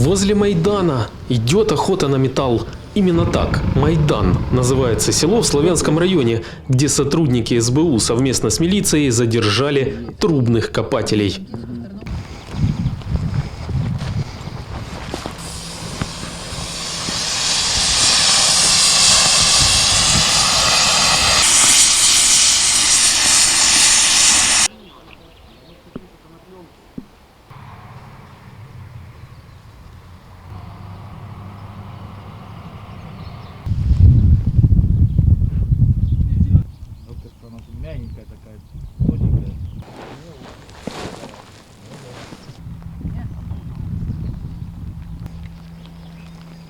Возле Майдана идет охота на металл. Именно так, Майдан, называется село в Славянском районе, где сотрудники СБУ совместно с милицией задержали трубных копателей. Вот как она тут мягенькая такая, тоненькая.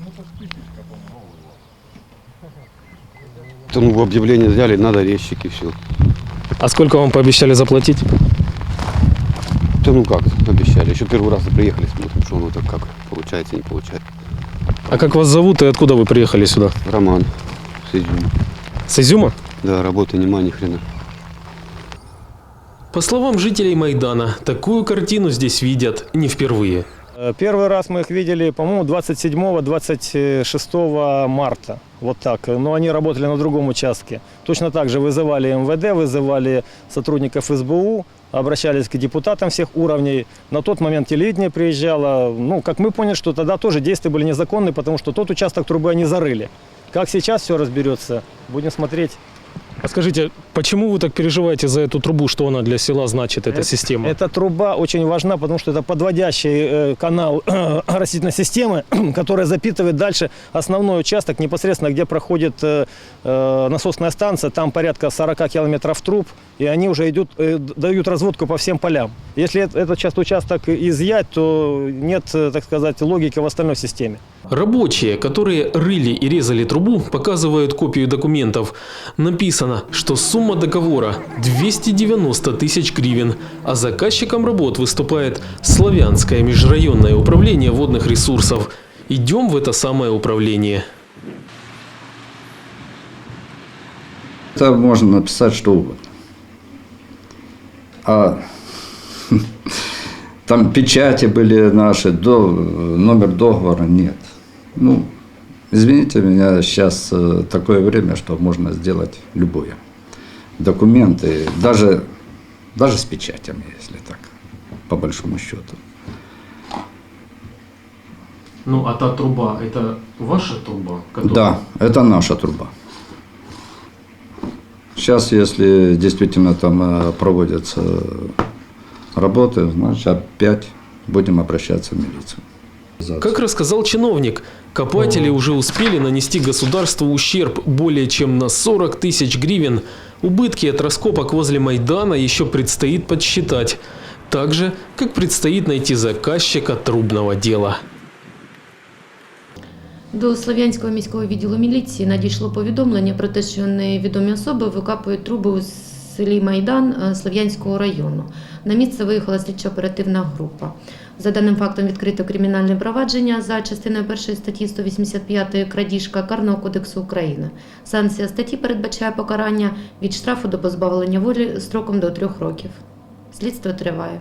Ну, как спичечка, по-моему. Объявление взяли, надо резчики, все. А сколько вам пообещали заплатить? Да ну как, обещали. Еще первый раз приехали, смотрим, что оно так как получается, не получается. А как вас зовут и откуда вы приехали сюда? Роман, с Изюма. С Изюма? Да, работы нема ни хрена. По словам жителей Майдана, такую картину здесь видят не впервые. Э, Первый раз мы их видели, по-моему, 27-26 марта. Вот так. Но они работали на другом участке. Точно так же вызывали МВД, вызывали сотрудников СБУ, обращались к депутатам всех уровней. На тот момент телевидение приезжало. Ну, как мы поняли, что тогда тоже действия были незаконные, потому что тот участок трубы они зарыли. Как сейчас все разберется, будем смотреть. А скажите, почему вы так переживаете за эту трубу, что она для села значит, эта Это- система? Эта труба очень важна, потому что это подводящий э, канал растительной системы, которая запитывает дальше основной участок, непосредственно где проходит э, э, насосная станция. Там порядка 40 километров труб, и они уже идут, э, дают разводку по всем полям. Если эт- этот часть участок изъять, то нет, э, так сказать, логики в остальной системе. Рабочие, которые рыли и резали трубу, показывают копию документов. Написано, что сумма договора 290 тысяч гривен, а заказчиком работ выступает Славянское межрайонное управление водных ресурсов. Идем в это самое управление. Это можно написать что угодно. А там печати были наши, номер договора нет. Ну, извините меня, сейчас э, такое время, что можно сделать любое. Документы, даже, даже с печатями, если так, по большому счету. Ну, а та труба, это ваша труба? Да, это наша труба. Сейчас, если действительно там э, проводятся работы, значит, опять будем обращаться в милицию. Как рассказал чиновник, копатели уже успели нанести государству ущерб более чем на 40 тысяч гривен. Убытки от раскопок возле Майдана еще предстоит подсчитать. Так же, как предстоит найти заказчика трубного дела. До Слов'янського міського відділу міліції надійшло повідомлення про те, що невідомі особи викапують труби у селі Майдан е, Слов'янського району. На місце виїхала слідчо-оперативна група. За даним фактом відкрито кримінальне провадження за частиною першої статті 185 крадіжка Карного кодексу України. Санкція статті передбачає покарання від штрафу до позбавлення волі строком до трьох років. Слідство триває.